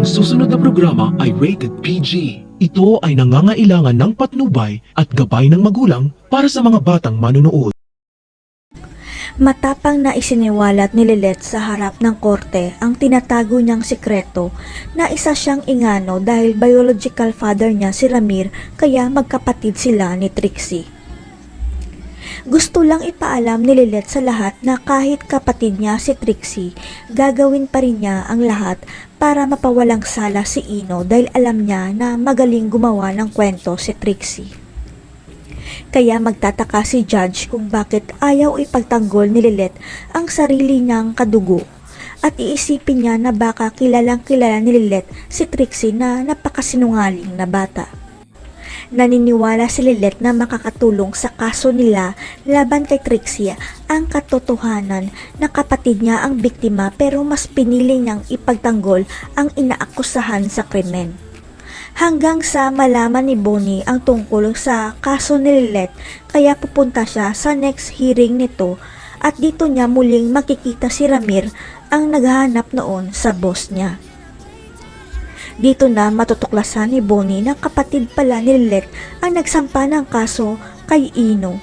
Ang susunod na programa ay rated PG. Ito ay nangangailangan ng patnubay at gabay ng magulang para sa mga batang manunood. Matapang na isiniwalat ni Lilet sa harap ng korte ang tinatago niyang sikreto na isa siyang ingano dahil biological father niya si Ramir kaya magkapatid sila ni Trixie. Gusto lang ipaalam ni Lilet sa lahat na kahit kapatid niya si Trixie, gagawin pa rin niya ang lahat para mapawalang sala si Ino dahil alam niya na magaling gumawa ng kwento si Trixie. Kaya magtataka si Judge kung bakit ayaw ipagtanggol ni Lilet ang sarili niyang kadugo. At iisipin niya na baka kilalang kilala ni Lilet si Trixie na napakasinungaling na bata. Naniniwala si Lilet na makakatulong sa kaso nila laban kay Trixie ang katotohanan na kapatid niya ang biktima pero mas pinili niyang ipagtanggol ang inaakusahan sa krimen hanggang sa malaman ni Bonnie ang tungkol sa kaso ni Lilet kaya pupunta siya sa next hearing nito at dito niya muling makikita si Ramir ang naghahanap noon sa boss niya. Dito na matutuklasan ni Bonnie na kapatid pala ni Lilet ang nagsampa ng kaso kay Ino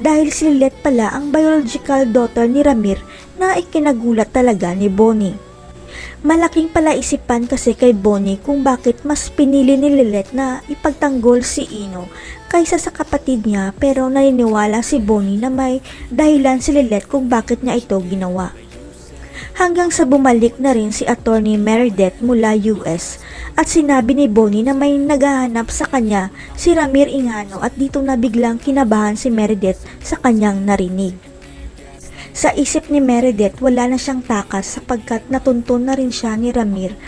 dahil si Lilet pala ang biological daughter ni Ramir na ikinagulat talaga ni Bonnie. Malaking palaisipan kasi kay Bonnie kung bakit mas pinili ni Lilet na ipagtanggol si Ino kaysa sa kapatid niya pero naniniwala si Bonnie na may dahilan si Lilet kung bakit niya ito ginawa. Hanggang sa bumalik na rin si attorney Meredith mula US at sinabi ni Bonnie na may naghahanap sa kanya si Ramir Ingano at dito na biglang kinabahan si Meredith sa kanyang narinig. Sa isip ni Meredith, wala na siyang takas sapagkat natuntun na rin siya ni Ramir.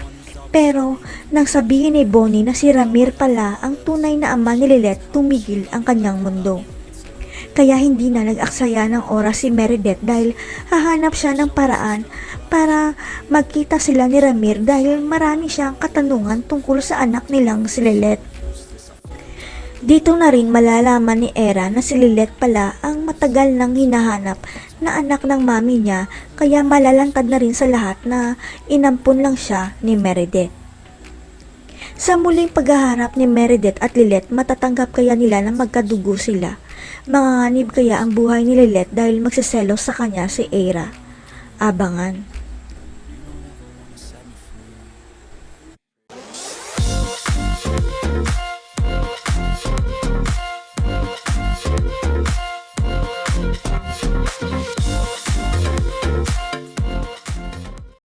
Pero, nang sabihin ni Bonnie na si Ramir pala ang tunay na ama ni Lilet, tumigil ang kanyang mundo. Kaya hindi na nag-aksaya ng oras si Meredith dahil hahanap siya ng paraan para magkita sila ni Ramir dahil marami siyang katanungan tungkol sa anak nilang si Lilet. Dito na rin malalaman ni Era na si Lilet pala ang matagal nang hinahanap na anak ng mami niya kaya malalantad na rin sa lahat na inampun lang siya ni Meredith. Sa muling paghaharap ni Meredith at Lilet, matatanggap kaya nila na magkadugo sila. Manganganib kaya ang buhay ni Lilet dahil magsiselos sa kanya si Era. Abangan.